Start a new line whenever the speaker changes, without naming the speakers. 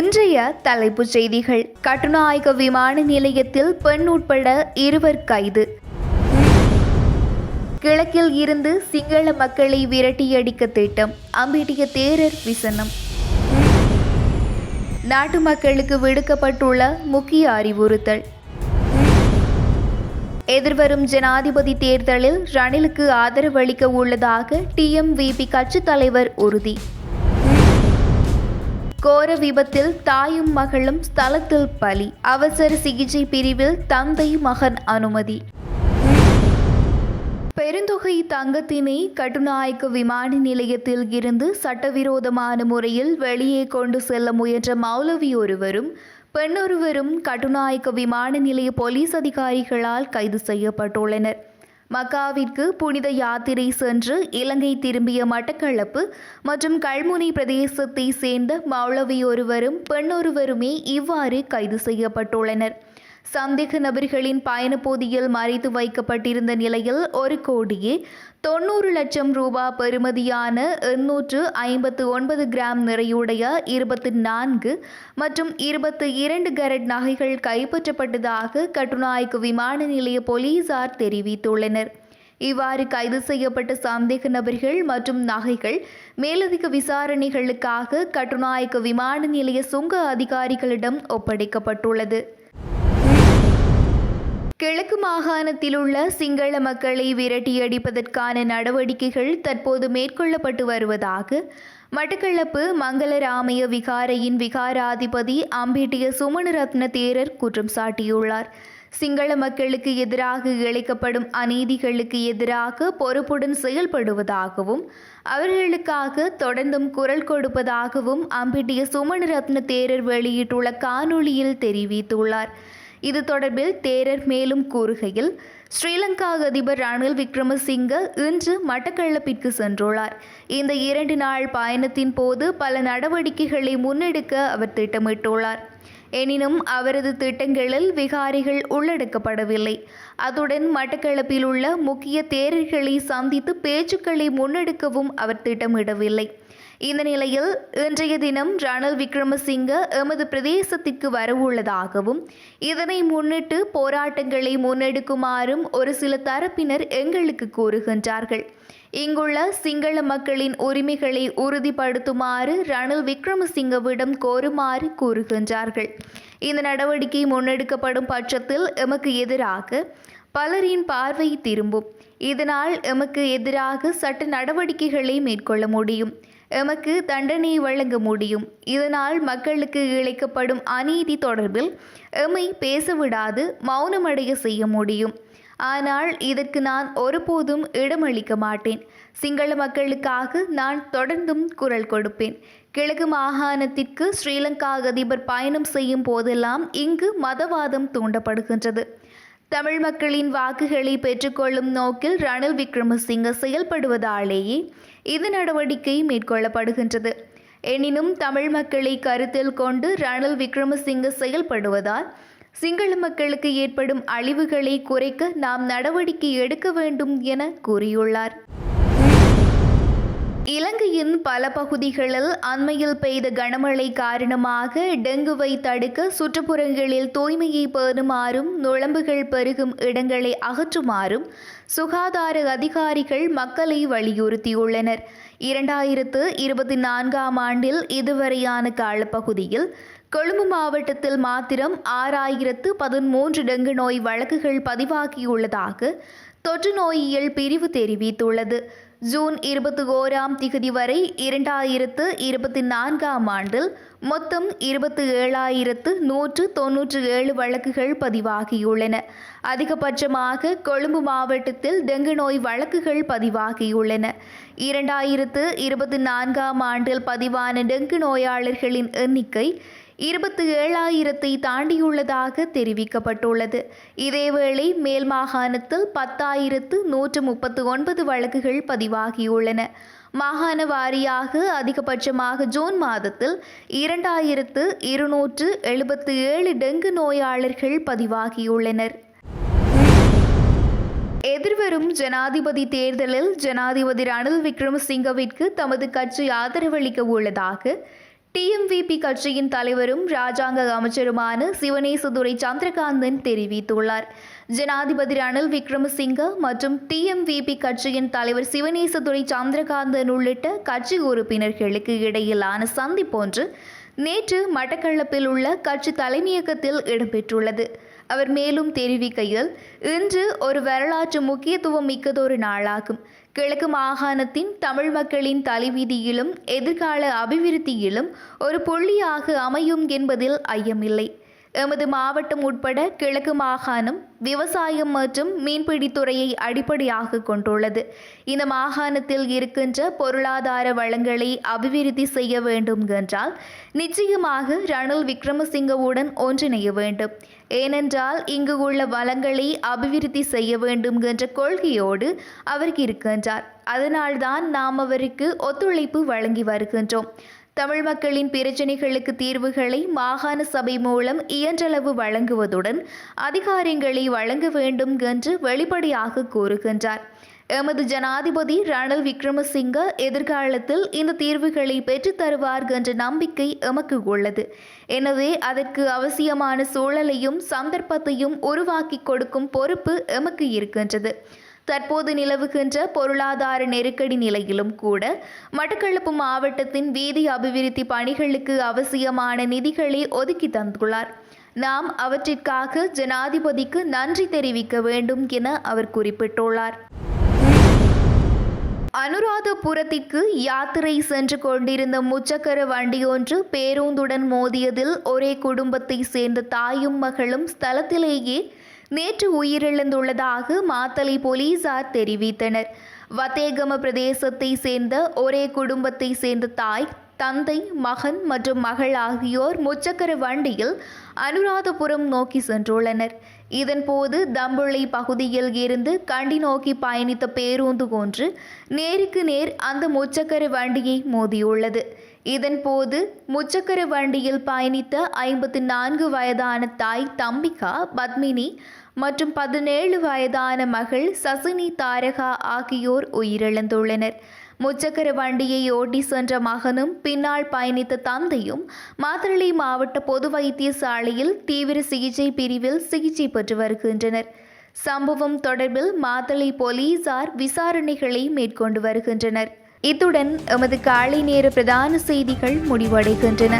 இன்றைய தலைப்புச் செய்திகள். கட்டுநாயக விமான நிலையத்தில் பெண் உட்பட இருவர் கைது. கிழக்கில் இருந்து சிங்கள மக்களை விரட்டியடிக்க திட்டம். அம்பிட்டிய தேரர் விசனம். நாட்டு மக்களுக்கு விடுக்கப்பட்டுள்ள முக்கிய அறிவுறுத்தல். எதிர்வரும் ஜனாதிபதி தேர்தலில் ரணிலுக்கு ஆதரவளிக்க உள்ளதாக டிஎம்விபி கட்சித் தலைவர் உறுதி. கோர விபத்தில் தாயும் மகளும் ஸ்தலத்தில் பலி. அவசர சிகிச்சை பிரிவில் தந்தை மகன் அனுமதி. பெருந்தொகை தங்கத்தினை கட்டுநாயக்க விமான நிலையத்தில் இருந்து சட்டவிரோதமான முறையில் வெளியே கொண்டு செல்ல முயன்ற மௌலவி ஒருவரும் பெண்ணொருவரும் கட்டுநாயக்க விமான நிலைய போலீஸ் அதிகாரிகளால் கைது செய்யப்பட்டுள்ளனர். மக்காவிற்கு புனித யாத்திரை சென்று இலங்கை திரும்பிய மட்டக்களப்பு மற்றும் கல்முனை பிரதேசத்தை சேர்ந்த மௌலவி ஒருவரும் பெண்ணொருவருமே இவ்வாறு கைது செய்யப்பட்டுள்ளனர். சந்தேக நபர்களின் பயணப்போதியில் மறைத்து வைக்கப்பட்டிருந்த நிலையில் ஒரு கோடியே தொண்ணூறு லட்சம் ரூபா பெறுமதியான எண்ணூற்று ஐம்பத்து ஒன்பது கிராம் நிறையுடைய இருபத்தி நான்கு மற்றும் இருபத்தி இரண்டு கரட் நகைகள் கைப்பற்றப்பட்டதாக கட்டுநாயக்கு விமான நிலைய போலீசார் தெரிவித்துள்ளனர். இவ்வாறு கைது செய்யப்பட்ட சந்தேக நபர்கள் மற்றும் நகைகள் மேலதிக விசாரணைகளுக்காக கட்டுநாயக்க விமான நிலைய சுங்க அதிகாரிகளிடம் ஒப்படைக்கப்பட்டுள்ளது. கிழக்கு மாகாணத்தில் உள்ள சிங்கள மக்களை விரட்டியடிப்பதற்கான நடவடிக்கைகள் தற்போது மேற்கொள்ளப்பட்டு வருவதாக மட்டக்களப்பு மங்களராமய விகாரையின் விகாராதிபதி அம்பிட்டிய சுமணரத்ன தேரர் குற்றம் சாட்டியுள்ளார். சிங்கள மக்களுக்கு எதிராக இழைக்கப்படும் அநீதிகளுக்கு எதிராக பொறுப்புடன் செயல்படுவதாகவும் அவர்களுக்காக தொடர்ந்தும் குரல் கொடுப்பதாகவும் அம்பிட்டிய சுமணரத்ன தேரர் வெளியிட்டுள்ள காணொளியில் தெரிவித்துள்ளார். இது தொடர்பில் தேரர் மேலும் கூறுகையில் ஸ்ரீலங்கா அதிபர் ரணில் விக்ரமசிங்க இன்று மட்டக்களப்பிற்கு சென்றுள்ளார். இந்த இரண்டு நாள் பயணத்தின் போது பல நடவடிக்கைகளை முன்னெடுக்க அவர் திட்டமிட்டுள்ளார். எனினும் அவரது திட்டங்களில் விகாரிகள் உள்ளடக்கப்படவில்லை. அத்துடன் மட்டக்களப்பில் உள்ள முக்கிய தேரர்களை சந்தித்து பேச்சுக்களை முன்னெடுக்கவும் அவர் திட்டமிடவில்லை. இந்த நிலையில் இன்றைய தினம் ரணில் விக்ரமசிங்க எமது பிரதேசத்திற்கு வரவுள்ளதாகவும் இதனை முன்னிட்டு போராட்டங்களை முன்னெடுக்குமாறும் ஒரு சில தரப்பினர் எங்களுக்கு கூறுகின்றார்கள். இங்குள்ள சிங்கள மக்களின் உரிமைகளை உறுதிப்படுத்துமாறு ரணில் விக்ரமசிங்கவிடம் கோருமாறு கூறுகின்றார்கள். இந்த நடவடிக்கை முன்னெடுக்கப்படும் பட்சத்தில் எமக்கு எதிராக பலரின் பார்வை திரும்பும். இதனால் எமக்கு எதிராக சட்ட நடவடிக்கைகளை மேற்கொள்ள முடியும். எமக்கு தண்டனை வழங்க முடியும். இதனால் மக்களுக்கு இழைக்கப்படும் அநீதி தொடர்பில் எம்மை பேசவிடாது மௌனமடைய செய்ய முடியும். ஆனால் இதற்கு நான் ஒருபோதும் இடமளிக்க மாட்டேன். சிங்கள மக்களுக்காக நான் தொடர்ந்தும் குரல் கொடுப்பேன். கிழக்கு மாகாணத்திற்கு ஸ்ரீலங்கா அதிபர் பயணம் செய்யும் போதெல்லாம் இங்கு மதவாதம் தூண்டப்படுகின்றது. தமிழ் மக்களின் வாக்குகளை பெற்றுக்கொள்ளும் நோக்கில் ரணில் விக்ரமசிங்க செயல்படுவதாலேயே இது நடவடிக்கை மேற்கொள்ளப்படுகின்றது. எனினும் தமிழ் மக்களை கருத்தில் கொண்டு ரணில் விக்ரமசிங்க செயல்படுவதால் சிங்கள மக்களுக்கு ஏற்படும் அழிவுகளை குறைக்க நாம் நடவடிக்கை எடுக்க வேண்டும் என கூறியுள்ளார். இலங்கையின் பல பகுதிகளில் அண்மையில் பெய்த கனமழை காரணமாக டெங்குவை தடுக்க சுற்றுப்புறங்களில் தூய்மையை பேணுமாறும் நுழம்புகள் பெருகும் இடங்களை அகற்றுமாறும் சுகாதார அதிகாரிகள் மக்களை வலியுறுத்தியுள்ளனர். இரண்டாயிரத்து இருபத்தி நான்காம் ஆண்டில் இதுவரையான காலப்பகுதியில் கொழும்பு மாவட்டத்தில் மாத்திரம் ஆறாயிரத்து பதிமூன்று டெங்கு நோய் வழக்குகள் பதிவாகியுள்ளதாக தொற்று நோயியல் பிரிவு தெரிவித்துள்ளது. ஜூன் இருபத்தி ஓராம் திகதி வரை இரண்டாயிரத்து இருபத்தி நான்காம் ஆண்டில் மொத்தம் இருபத்தி ஏழாயிரத்து நூற்று தொன்னூற்று ஏழு வழக்குகள் பதிவாகியுள்ளன. அதிகபட்சமாக கொழும்பு மாவட்டத்தில் டெங்கு நோய் வழக்குகள் பதிவாகியுள்ளன. இரண்டாயிரத்து இருபத்தி நான்காம் ஆண்டில் பதிவான டெங்கு நோயாளர்களின் எண்ணிக்கை இருபத்தி ஏழாயிரத்தை தாண்டியுள்ளதாக தெரிவிக்கப்பட்டுள்ளது. இதேவேளை மேல் மாகாணத்தில் பத்தாயிரத்து நூற்று முப்பத்து ஒன்பது வழக்குகள் பதிவாகியுள்ளன. மாகாண வாரியாக அதிகபட்சமாக ஜூன் மாதத்தில் இரண்டாயிரத்து இருநூற்று எழுபத்தி ஏழு டெங்கு நோயாளர்கள் பதிவாகியுள்ளனர். எதிர்வரும் ஜனாதிபதி தேர்தலில் ஜனாதிபதி ரணில் விக்ரமசிங்கவிற்கு தமது கட்சி ஆதரவளிக்க உள்ளதாக டிஎம்விபி கட்சியின் தலைவரும் ராஜாங்க அமைச்சருமான சிவனேசதுரை சந்திரகாந்தன் தெரிவித்துள்ளார். ஜனாதிபதி ரணில் விக்ரமசிங்க மற்றும் டிஎம்விபி கட்சியின் தலைவர் சிவனேசதுரை சந்திரகாந்தன் உள்ளிட்ட கட்சி உறுப்பினர்களுக்கு இடையிலான சந்திப்பொன்று நேற்று மட்டக்களப்பில் உள்ள கட்சி தலைமையகத்தில் இடம்பெற்றுள்ளது. அவர் மேலும் தெரிவிக்கையில் இன்று ஒரு வரலாற்று முக்கியத்துவம் மிக்கதொரு நாளாகும். கிழக்கு மாகாணத்தின் தமிழ் மக்களின் தலைவீதியிலும் எதிர்கால அபிவிருத்தியிலும் ஒரு புள்ளியாக அமையும் என்பதில் ஐயமில்லை. எமது மாவட்டம் உட்பட கிழக்கு மாகாணம் விவசாயம் மற்றும் மீன்பிடித்துறையை அடிப்படையாக கொண்டுள்ளது. இந்த மாகாணத்தில் இருக்கின்ற பொருளாதார வளங்களை அபிவிருத்தி செய்ய வேண்டும் என்றால் நிச்சயமாக ரணில் விக்ரமசிங்கவுடன் ஒன்றிணைய வேண்டும். ஏனென்றால் இங்கு உள்ள வளங்களை அபிவிருத்தி செய்ய வேண்டும் என்ற கொள்கையோடு அவர் இருக்கின்றார். அதனால்தான் நாம் அவருக்கு ஒத்துழைப்பு வழங்கி வருகின்றோம். தமிழ் மக்களின் பிரச்சினைகளுக்கு தீர்வுகளை மாகாண சபை மூலம் இயன்றளவு வழங்குவதுடன் அதிகாரங்களை வழங்க வேண்டும் என்று வெளிப்படையாக கூறுகின்றார். எமது ஜனாதிபதி ரணில் விக்ரமசிங்க எதிர்காலத்தில் இந்த தீர்வுகளை பெற்றுத் தருவார் என்ற நம்பிக்கை எமக்கு உள்ளது. எனவே அதற்கு அவசியமான சூழலையும் சந்தர்ப்பத்தையும் உருவாக்கி கொடுக்கும் பொறுப்பு எமக்கு இருக்கின்றது. தற்போது நிலவுகின்ற பொருளாதார நெருக்கடி நிலையிலும் கூட மட்டக்களப்பு மாவட்டத்தின் வீதி அபிவிருத்தி பணிகளுக்கு அவசியமான நிதிகளை ஒதுக்கி தந்துள்ளார். நாம் அவற்றிற்காக ஜனாதிபதிக்கு நன்றி தெரிவிக்க வேண்டும் என அவர் குறிப்பிட்டுள்ளார். அனுராதபுரத்திற்கு யாத்திரை சென்று கொண்டிருந்த முச்சக்கர வண்டியொன்று பேருந்துடன் மோதியதில் ஒரே குடும்பத்தை சேர்ந்த தாயும் மகளும் ஸ்தலத்திலேயே நேற்று உயிரிழந்துள்ளதாக மாத்தலை போலீசார் தெரிவித்தனர். வத்தேகம பிரதேசத்தை சேர்ந்த ஒரே குடும்பத்தை சேர்ந்த தாய் தந்தை மகன் மற்றும் மகள் ஆகியோர் முச்சக்கர வண்டியில் அனுராதபுரம் நோக்கி சென்றுள்ளனர். இதன்போது தம்புள்ளை பகுதியில் இருந்து கண்டி நோக்கி பயணித்த பேருந்து ஒன்று நேருக்கு நேர் அந்த முச்சக்கர வண்டியை மோதியுள்ளது. இதன்போது முச்சக்கர வண்டியில் பயணித்த ஐம்பத்தி நான்கு வயதான தாய் தம்பிகா பத்மினி மற்றும் பதினேழு வயதான மகள் சசினி தாரகா ஆகியோர் உயிரிழந்துள்ளனர். முச்சக்கர வண்டியை ஓட்டி சென்ற மகனும் பின்னால் பயணித்த தந்தையும் மாத்தளை மாவட்ட பொது வைத்தியசாலையில் தீவிர சிகிச்சை பிரிவில் சிகிச்சை பெற்று வருகின்றனர். சம்பவம் தொடர்பில் மாத்தளை போலீசார் விசாரணைகளை மேற்கொண்டு வருகின்றனர். இத்துடன் எமது காலை நேர பிரதான செய்திகள் முடிவடைகின்றன.